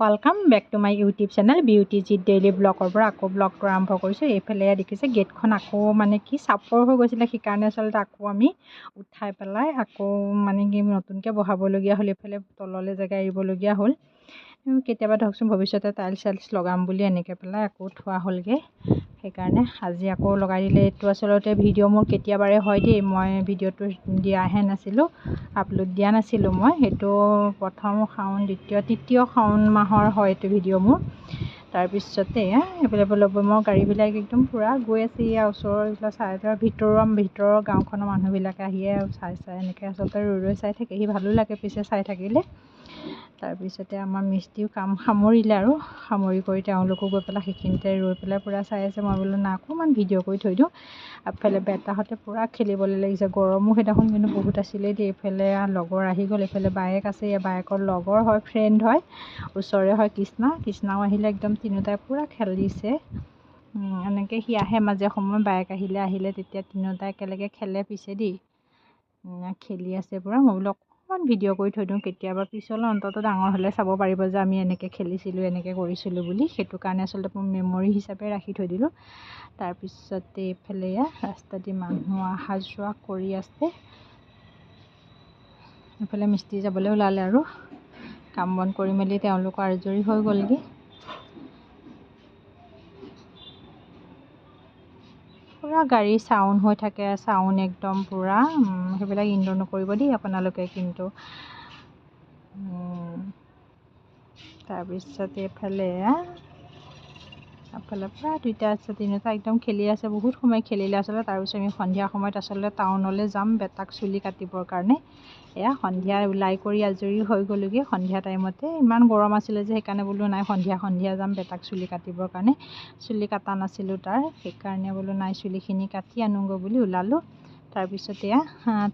Welcome back to my YouTube channel beauty Jeet daily ব্লগৰ পৰা আকৌ ব্লগটো আৰম্ভ কৰিছোঁ। এইফালে দেখিছে গেটখন আকৌ মানে কি চাপৰ হৈ গৈছিলে সেইকাৰণে আচলতে আকৌ আমি উঠাই পেলাই আকৌ মানে কি নতুনকৈ বহাবলগীয়া হ'ল এইফালে তললৈ জেগা এৰিবলগীয়া হ'ল। কেতিয়াবা ধৰকচোন ভৱিষ্যতে টাইলছ চাইলছ লগাম বুলি এনেকৈ পেলাই আকৌ থোৱা হ'লগৈ। সেইকাৰণে আজি আকৌ লগাই দিলে। এইটো আচলতে ভিডিঅ' মোৰ কেতিয়াবাৰে হয় দেই। মই ভিডিঅ'টো দিয়াহে নাছিলোঁ আপলোড দিয়া নাছিলোঁ মই। সেইটো প্ৰথম শাওণ দ্বিতীয় তৃতীয় শাওণ মাহৰ হয় এইটো ভিডিঅ' মোৰ। তাৰপিছতে এইফালে ল'ব মই গাড়ীবিলাক একদম পূৰা গৈ আছে ইয়াৰ ওচৰৰ এইবিলাক চাই ভিতৰুৱা ভিতৰৰ গাঁওখনৰ মানুহবিলাকে আহিয়ে চাই চাই এনেকৈ আচলতে ৰৈ ৰৈ চাই থাকেহি। ভালো লাগে পিছে চাই থাকিলে। তাৰপিছতে আমাৰ মিস্ত্ৰীও কাম সামৰিলে আৰু সামৰি কৰি তেওঁলোকো গৈ পেলাই সেইখিনিতে ৰৈ পেলাই পূৰা চাই আছে। মই বোলো না অকণমান ভিডিঅ' কৰি থৈ দিওঁ। আগফালে বেটাহঁতে পূৰা খেলিবলৈ লাগিছে। গৰমো সেইদিনাখন কিন্তু বহুত আছিলে দেই। এইফালে লগৰ আহি গ'ল। এইফালে বায়েক আছে। এই বায়েকৰ লগৰ হয় ফ্ৰেণ্ড হয়। ওচৰৰে হয় কৃষ্ণা। কৃষ্ণাও আহিলে একদম তিনিওটাই পূৰা খেলিছে। এনেকৈ সি আহে মাজে সময়ে। বায়েক আহিলে আহিলে তেতিয়া তিনিওটাই একেলগে খেলে পিছে দেই। খেলি আছে পূৰা। মই বোলো অকণমান ভিডিঅ' কৰি থৈ দিওঁ কেতিয়াবা পিছলৈ অন্ততঃ ডাঙৰ হ'লে চাব পাৰিব যে আমি এনেকৈ খেলিছিলোঁ এনেকৈ কৰিছিলোঁ বুলি। সেইটো কাৰণে আচলতে মই মেমৰি হিচাপে ৰাখি থৈ দিলোঁ। তাৰপিছতে এইফালে এয়া ৰাস্তা দি মানুহ অহা যোৱা কৰি আছে। এইফালে মিস্ত্ৰী যাবলৈ ওলালে আৰু। কাম বন কৰি মেলি তেওঁলোকো আজৰি হৈ গ'লগৈ। পূৰা গাড়ী চাউণ্ড হৈ থাকে চাউণ্ড একদম পূৰা সেইবিলাক ইনড'ৰ নকৰিব দেই আপোনালোকে কিন্তু। তাৰপিছত এইফালে এফালে পূৰা দুইটা আছে তিনিটা একদম খেলি আছে বহুত সময় খেলিলে আচলতে তাৰপিছত আমি সন্ধিয়া সময়ত আচলতে টাউনলৈ যাম বেটাক চুলি কাটিবৰ কাৰণে। এয়া সন্ধিয়া ওলাই কৰি আজৰি হৈ গ'লোগৈ সন্ধিয়া টাইমতে। ইমান গৰম আছিলে যে সেইকাৰণে বোলো নাই সন্ধিয়া সন্ধিয়া যাম বেটাক চুলি কাটিবৰ কাৰণে। চুলি কটা নাছিলোঁ তাৰ সেইকাৰণে বোলো নাই চুলিখিনি কাটি আনোগৈ বুলি ওলালোঁ। তাৰপিছত এয়া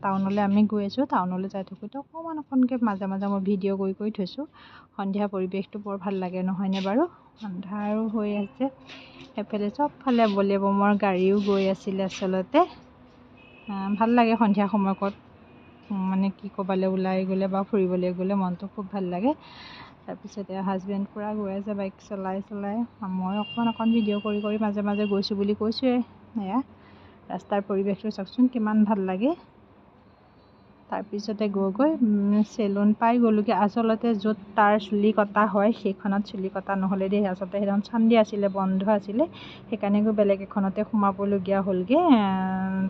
টাউনলৈ আমি গৈ আছোঁ। টাউনলৈ যাই থাকোঁতে অকণমান অকণকৈ মাজে মাজে মই ভিডিঅ' কৰি কৰি থৈছোঁ। সন্ধিয়া পৰিৱেশটো বৰ ভাল লাগে নহয়নে বাৰু? আন্ধাৰো হৈ আছে। এফালে চবফালে বলে বমৰ গাড়ীও গৈ আছিলে আচলতে। ভাল লাগে সন্ধিয়া সময়কত মানে কি ক'ৰবালৈ ওলাই গ'লে বা ফুৰিবলৈ গ'লে মনটো খুব ভাল লাগে। তাৰপিছতে হাজবেণ্ড পূৰা গৈ আছে বাইক চলাই চলাই। মই অকণমান অকণ ভিডিঅ' কৰি কৰি মাজে মাজে গৈছোঁ বুলি কৈছোঁৱে এয়া ৰাস্তাৰ পৰিৱেশটো চাওকচোন কিমান ভাল লাগে। তাৰপিছতে গৈ গৈ চেলুন পাই গ'লোগৈ। আচলতে য'ত তাৰ চুলি কটা হয় সেইখনত চুলি কটা নহ'লে দেই। আচলতে সেইখন চানডে আছিলে বন্ধ আছিলে। সেইকাৰণে গৈ বেলেগ এখনতে সোমাবলগীয়া হ'লগৈ।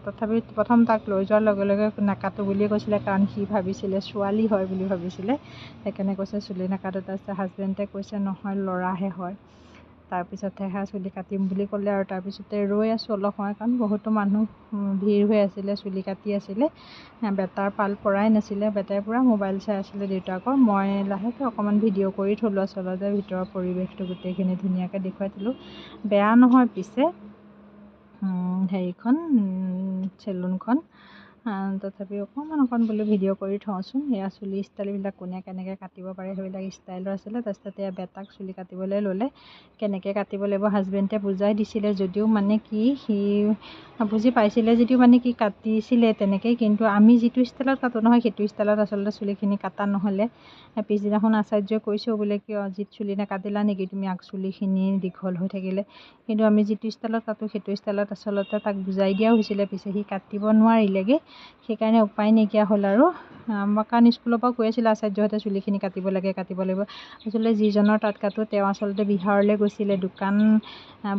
তথাপি প্ৰথম তাক লৈ যোৱাৰ লগে লগে নাকাটো বুলিয়ে কৈছিলে কাৰণ সি ভাবিছিলে ছোৱালী হয় বুলি ভাবিছিলে। সেইকাৰণে কৈছে চুলি নাকাটো তাৰপিছত হাজবেণ্ডে কৈছে নহয় ল'ৰাহে হয়। তাৰপিছতহে সেয়া চুলি কাটিম বুলি ক'লে আৰু তাৰপিছতে ৰৈ আছোঁ অলপ সময় কাৰণ বহুতো মানুহ ভিৰ হৈ আছিলে চুলি কাটি আছিলে। বেটাৰ পাল পৰাই নাছিলে বেটাই পূৰা মোবাইল চাই আছিলে দেউতাকৰ। মই লাহেকৈ অকণমান ভিডিঅ' কৰি থ'লোঁ আচলতে ভিতৰৰ পৰিৱেশটো গোটেইখিনি ধুনীয়াকৈ দেখুৱাই থ'লোঁ বেয়া নহয় পিছে। হেৰিখন চেলুনখন। তথাপি অকণমান অকণ বোলো ভিডিঅ' কৰি থওঁচোন। এয়া চুলি ষ্টাইলবিলাক কোনে কেনেকৈ কাটিব পাৰে সেইবিলাক ষ্টাইলৰ আছিলে। তাৰপিছতে এয়া বেটাক চুলি কাটিবলৈ ল'লে। কেনেকৈ কাটিব লাগিব হাজবেণ্ডে বুজাই দিছিলে যদিও মানে কি সি বুজি পাইছিলে যদিও মানে কি কাটিছিলে তেনেকৈ কিন্তু আমি যিটো ষ্টাইলত কাটোঁ নহয় সেইটো ষ্টাইলত আচলতে চুলিখিনি কটা নহ'লে। পিছদিনাখন আচাৰ্যই কৈছেও বোলে কিয় জিত চুলি নাকাটিলা নেকি? তুমি আগ চুলিখিনি দীঘল হৈ থাকিলে। কিন্তু আমি যিটো ষ্টাইলত কাটোঁ সেইটো ষ্টাইলত আচলতে তাক বুজাই দিয়াও হৈছিলে। পিছে সি কাটিব নোৱাৰিলেগৈ। সেইকাৰণে উপায় নাইকিয়া হ'ল আৰু। কাৰণ স্কুলৰ পৰা কৈ আছিলে আচাৰ্যহঁতে চুলিখিনি কাটিব লাগে কাটিব লাগিব। আচলতে যিজনৰ তাত কাটোঁ তেওঁ আচলতে বিহাৰলৈ গৈছিলে দোকান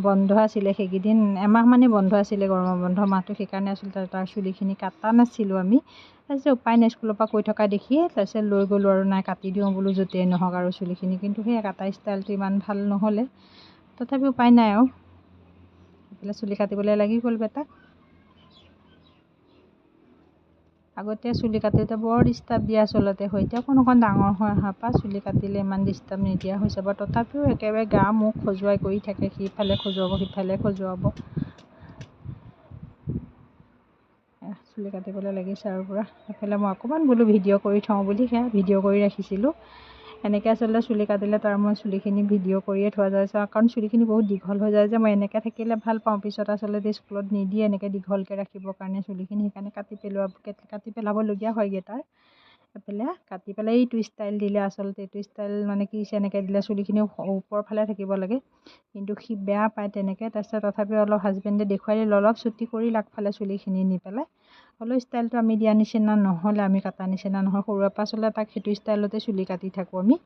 বন্ধ আছিলে সেইকেইদিন এমাহমানেই বন্ধ আছিলে গৰমৰ বন্ধ মাহটো সেইকাৰণে আচলতে তাৰ চুলিখিনি কটা নাছিলোঁ আমি। তাৰপিছত উপায় নাই স্কুলৰ পৰা কৈ থকা দেখিয়ে তাৰপিছত লৈ গ'লোঁ আৰু নাই কাটি দিওঁ বোলো য'তেই নহওক আৰু চুলিখিনি কিন্তু সেই কাটা ষ্টাইলটো ইমান ভাল নহ'লে। তথাপি উপায় নাই আৰু। এইফালে চুলি কাটিবলৈ লাগি গ'ল বেটাক আগতে চুলি কাটোতে বৰ ডিষ্টাৰ্ব দিয়ে আচলতে। হয় এতিয়া অকণ অকণ ডাঙৰ হৈ অহাৰ পৰা চুলি কাটিলে ইমান ডিষ্টাৰ্ব নিদিয়া হৈছে। বাৰু তথাপিও একেবাৰে গা মুখ খজুৱাই কৰি থাকে সিফালে খজুৱাব সিফালে খজুৱাব। চুলি কাটিবলৈ লাগিছে আৰু পূৰা। সেইফালে মই অকণমান বোলো ভিডিঅ' কৰি থওঁ বুলি সেয়া ভিডিঅ' কৰি ৰাখিছিলোঁ। এনেকৈ আচলতে চুলি কাটিলে তাৰ মই চুলিখিনি ভিডিঅ' কৰিয়ে থোৱা যায়। কাৰণ চুলিখিনি বহুত দীঘল হৈ যায় যে মই এনেকৈ থাকিলে ভাল পাওঁ। পিছত আচলতে স্কুলত নিদিয়ে এনেকৈ দীঘলকৈ ৰাখিবৰ কাৰণে চুলিখিনি। সেইকাৰণে কাটি পেলোৱা কাটি পেলাবলগীয়া হয়গৈ তাৰ। এইফালে কাটি পেলাই এইটো ষ্টাইল দিলে আচলতে। এইটো ষ্টাইল মানে কি এনেকৈ দিলে চুলিখিনি ওপৰৰ ফালে থাকিব লাগে। কিন্তু সি বেয়া পায় তেনেকৈ। তাৰপিছত তথাপিও অলপ হাজবেণ্ডে দেখুৱাই দিলে অলপ চুটি কৰি আগফালে চুলিখিনি নি পেলাই। হ'লেও ষ্টাইলটো আমি দিয়া নিচিনা নহ'লে আমি কটা নিচিনা নহয়। সৰুৰে পৰা আচলতে তাক সেইটো ষ্টাইলতে চুলি কাটি থাকোঁ আমি।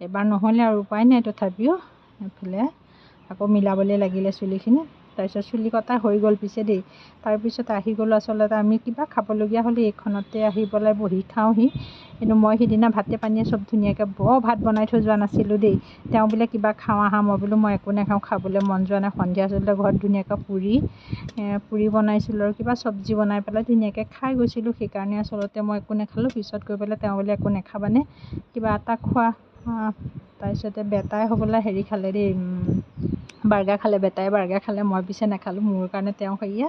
এবাৰ নহ'লে আৰু উপায় নাই তথাপিও এইফালে আকৌ মিলাবলৈ লাগিলে চুলিখিনি। তাৰপিছত চুলি কটা হৈ গ'ল পিছে দেই। তাৰপিছত আহি গ'লোঁ আচলতে আমি কিবা খাবলগীয়া হ'লে এইখনতে আহি পেলাই বহি খাওঁহি। কিন্তু মই সিদিনা ভাতে পানীয়ে চব ধুনীয়াকৈ বৰ ভাত বনাই থৈ যোৱা নাছিলোঁ দেই। তেওঁ বোলে কিবা খাওঁ আহা মই বোলো মই একো নাখাওঁ খাবলৈ মন যোৱা নাই। সন্ধিয়া আচলতে ঘৰত ধুনীয়াকৈ পুৰি পুৰি বনাইছিলোঁ আৰু কিবা চব্জি বনাই পেলাই ধুনীয়াকৈ খাই গৈছিলোঁ। সেইকাৰণে আচলতে মই একো নাখালোঁ। পিছত গৈ পেলাই তেওঁ বোলে একো নাখাবানে? কিবা এটা খোৱা। তাৰপিছতে বেটাই হ'বলৈ হেৰি খালে দেই বাৰ্গাৰ খালে বেটাই বাৰ্গাৰ খালে মই পিছে নাখালোঁ মোৰ কাৰণে তেওঁ সেয়া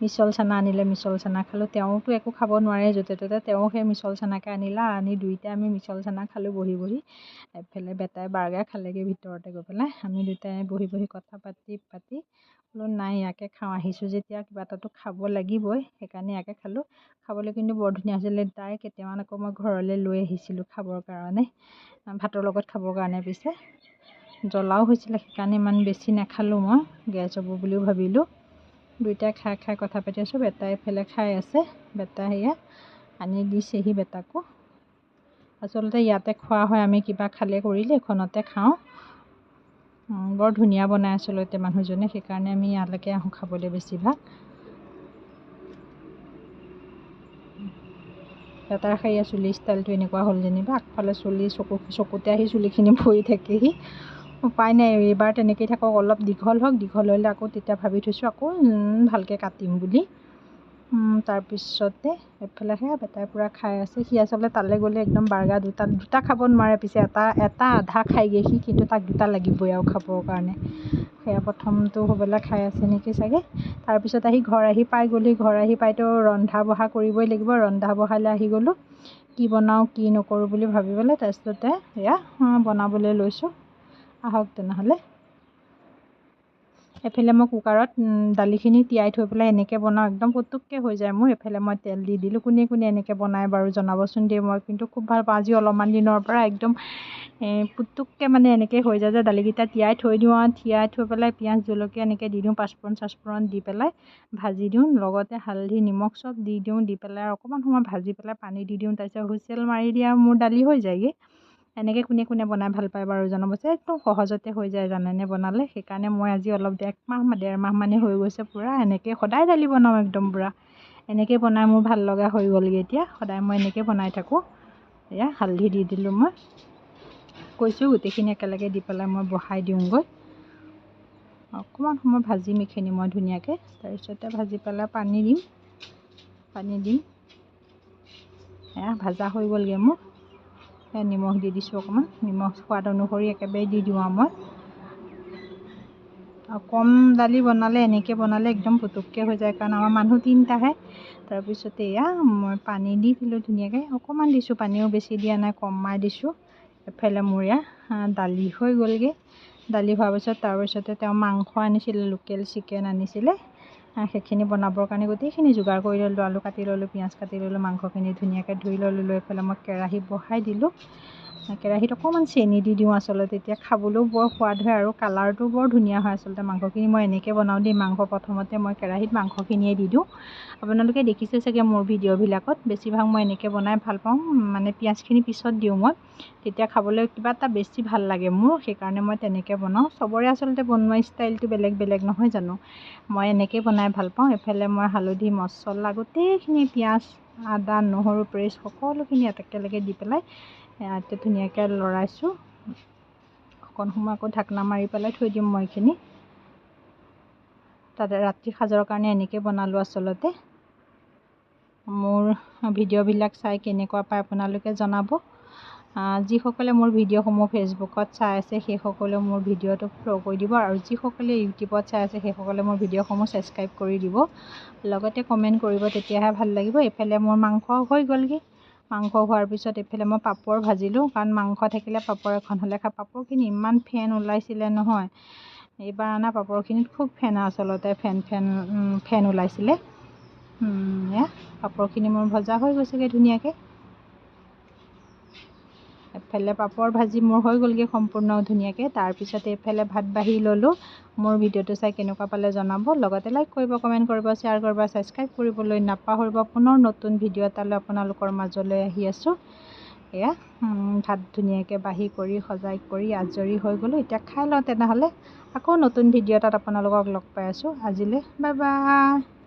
মিছল চানা আনিলে মিছল চানা খালোঁ তেওঁতো একো খাব নোৱাৰে য'তে ত'তে তেওঁ সেই মিছল চানাকে আনিলে আনি দুইটাই আমি মিছল চানা খালোঁ বহি বহি এফালে বেটাই বাৰ্গাৰ খালেগৈ ভিতৰতে গৈ পেলাই আমি দুটাই বহি বহি কথা পাতি পাতি বোলো নাই ইয়াকে খাওঁ। আহিছোঁ যেতিয়া কিবা এটাতো খাব লাগিবই। সেইকাৰণে ইয়াকে খালোঁ। খাবলৈ কিন্তু বৰ ধুনীয়া হৈছিলে। তাই কেইটামান আকৌ মই ঘৰলৈ লৈ আহিছিলোঁ খাবৰ কাৰণে। ভাতৰ লগত খাবৰ কাৰণে পিছে। জ্বলাও হৈছিলে সেইকাৰণে ইমান বেছি নাখালোঁ মই। গেছ হ'ব বুলিও ভাবিলোঁ। দুইটাই খাই খাই কথা পাতি আছোঁ। বেটাই এইফালে খাই আছে। বেটা সেয়া আনি দিছেহি বেটাকো। আচলতে ইয়াতে খোৱা হয় আমি কিবা খালে কৰিলে এইখনতে খাওঁ। বৰ ধুনীয়া বনাই আচলতে মানুহজনে সেইকাৰণে আমি ইয়ালৈকে আহোঁ খাবলৈ বেছিভাগ। এটাৰ সেয়া চুলি ষ্টাইলটো এনেকুৱা হ'ল যেনিবা আগফালে চুলি চকু চকুতে আহি চুলিখিনি ভৰি থাকেহি। উপায় নাই এইবাৰ তেনেকেই থাকক অলপ দীঘল হওক দীঘল হ'লে আকৌ তেতিয়া ভাবি থৈছোঁ আকৌ ভালকৈ কাটিম বুলি। তাৰপিছতে এইফালে সেয়া বেটাই পূৰা খাই আছে। সি আচলতে তালৈ গ'লে একদম বাৰ্গাৰ দুটা দুটা খাব নোৱাৰে পিছে এটা এটা আধা খাইগৈ সি কিন্তু তাক দুটা লাগিবই আৰু খাবৰ কাৰণে। সেয়া প্ৰথমটো হ'বলৈ খাই আছে নেকি চাগে। তাৰপিছত আহি ঘৰ আহি পাই গ'লি। ঘৰ আহি পাইতো ৰন্ধা বঢ়া কৰিবই লাগিব। ৰন্ধা বঢ়ালৈ আহি গ'লোঁ। কি বনাওঁ কি নকৰোঁ বুলি ভাবি পেলাই তাৰপিছতে এয়া বনাবলৈ লৈছোঁ। আহক তেনেহ'লে। এফালে মই কুকাৰত দালিখিনি তিয়াই থৈ পেলাই এনেকৈ বনাওঁ। একদম পুতুককৈ হৈ যায় মোৰ। এফালে মই তেল দি দিলোঁ কোনে কোনে এনেকৈ বনাই বাৰু জনাবচোন দেই মই। কিন্তু খুব ভাল পাওঁ আজি অলপমান দিনৰ পৰা একদম পুতুককৈ মানে এনেকৈ হৈ যায় যে দালিকেইটা তিয়াই থৈ দিওঁ আৰু। তিয়াই থৈ পেলাই পিঁয়াজ জলকীয়া এনেকৈ দি দিওঁ পাঁচফোৰণ চাঁচফোৰণ দি পেলাই ভাজি দিওঁ। লগতে হালধি নিমখ চব দি দিওঁ দি পেলাই অকণমান সময় ভাজি পেলাই পানী দি দিওঁ। তাৰপিছত হুইচেল মাৰি দিয়া মোৰ দালি হৈ যায়গৈ। এনেকৈ কোনে কোনে বনাই ভাল পায় বাৰু জনাবচোন একদম সহজতে হৈ যায় জানেনে বনালে। সেইকাৰণে মই আজি অলপ একমাহ ডেৰ মাহমানেই হৈ গৈছে পূৰা এনেকৈ সদায় দালি বনাওঁ একদম পূৰা। এনেকৈ বনাই মোৰ ভাল লগা হৈ গ'লগৈ এতিয়া সদায় মই এনেকৈ বনাই থাকোঁ। এয়া হালধি দি দিলোঁ মই। কৈছোঁ গোটেইখিনি একেলগে দি পেলাই মই বহাই দিওঁগৈ। অকণমান সময় ভাজিম এইখিনি মই ধুনীয়াকৈ তাৰপিছতে ভাজি পেলাই পানী দিম। পানী দিম। এয়া ভাজা হৈ গ'লগৈ মোৰ। নিমখ দি দিছোঁ অকণমান। নিমখ সোৱাদ অনুসৰি একেবাৰে দি দিওঁ আৰু মই। আৰু কম দালি বনালে এনেকৈ বনালে একদম পুতুককৈ হৈ যায়। কাৰণ আমাৰ মানুহ তিনিটাহে। তাৰপিছতে এয়া মই পানী দি দিলোঁ ধুনীয়াকৈ। অকণমান দিছোঁ পানীও বেছি দিয়া নাই কমাই দিছোঁ। এফালে মোৰ এয়া দালি হৈ গ'লগৈ। দালি হোৱাৰ পিছত তাৰপিছতে তেওঁ মাংস আনিছিলে লোকেল চিকেন আনিছিলে। সেইখিনি বনাবৰ কাৰণে গোটেইখিনি যোগাৰ কৰি ল'লোঁ আলু কাটি ল'লোঁ পিঁয়াজ কাটি ল'লোঁ মাংসখিনি ধুনীয়াকৈ ধুই ল'লোঁ লৈ পেলাই মই কেৰাহী বহাই দিলোঁ। কেৰাহীত অকণমান চেনি দি দিওঁ আচলতে। তেতিয়া খাবলৈও বৰ সোৱাদ হয় আৰু কালাৰটো বৰ ধুনীয়া হয় আচলতে। মাংসখিনি মই এনেকৈ বনাওঁ দেই। মাংস প্ৰথমতে মই কেৰাহীত মাংসখিনিয়ে দি দিওঁ। আপোনালোকে দেখিছে চাগে মোৰ ভিডিঅ'বিলাকত। বেছিভাগ মই এনেকৈ বনাই ভাল পাওঁ। মানে পিঁয়াজখিনি পিছত দিওঁ মই। তেতিয়া খাবলৈ কিবা এটা বেছি ভাল লাগে মোৰ। সেইকাৰণে মই তেনেকৈ বনাওঁ। চবৰে আচলতে বনোৱা ষ্টাইলটো বেলেগ বেলেগ নহয় জানো? মই এনেকৈ বনাই ভাল পাওঁ। এইফালে মই হালধি মছলা গোটেইখিনি পিঁয়াজ আদা নহৰু পেষ্ট সকলোখিনি একেলগে দি পেলাই এতিয়া ধুনীয়াকৈ লৰাইছোঁ। অকণ সময় আকৌ ঢাকনা মাৰি পেলাই থৈ দিম মই এইখিনি। তাতে ৰাতি সাজৰ কাৰণে এনেকৈ বনালোঁ আচলতে। মোৰ ভিডিঅ'বিলাক চাই কেনেকুৱা পায় আপোনালোকে জনাব। যিসকলে মোৰ ভিডিঅ'সমূহ ফেচবুকত চাই আছে সেইসকলেও মোৰ ভিডিঅ'টো ফ'ল' কৰি দিব আৰু যিসকলে ইউটিউবত চাই আছে সেইসকলে মোৰ ভিডিঅ'সমূহ ছাবস্ক্ৰাইব কৰি দিব। লগতে কমেণ্ট কৰিব তেতিয়াহে ভাল লাগিব। এইফালে মোৰ মাংস হৈ গ'লগৈ। মাংস হোৱাৰ পিছত এইফালে মই পাপৰ ভাজিলোঁ কাৰণ মাংস থাকিলে পাপৰ এখন হ'লে খাই পাপৰখিনি ইমান ফেন ওলাইছিলে নহয়। এইবাৰ অনা পাপৰখিনিত খুব ফেন আচলতে ফেন ফেন ফেন ওলাইছিলে। এয়া পাপৰখিনি মোৰ ভজা হৈ গৈছেগৈ ধুনীয়াকৈ। এফালে পাপৰ ভাজি মোৰ হৈ গ'লগৈ সম্পূৰ্ণ ধুনীয়াকৈ। তাৰপিছত এইফালে ভাত বাঢ়ি ল'লোঁ। মোৰ ভিডিঅ'টো চাই কেনেকুৱা পালে জনাব। লগতে লাইক কৰিব কমেণ্ট কৰিব শ্বেয়াৰ কৰিব ছাবস্ক্ৰাইব কৰিবলৈ নাপাহৰিব। পুনৰ নতুন ভিডিঅ' এটালৈ আপোনালোকৰ মাজলৈ আহি আছোঁ। এয়া ভাত ধুনীয়াকৈ বাঢ়ি কৰি সজাই কৰি আজৰি হৈ গ'লোঁ। এতিয়া খাই লওঁ তেনেহ'লে। আকৌ নতুন ভিডিঅ' এটাত আপোনালোকক লগ পাই আছোঁ। আজিলৈ বাই বাই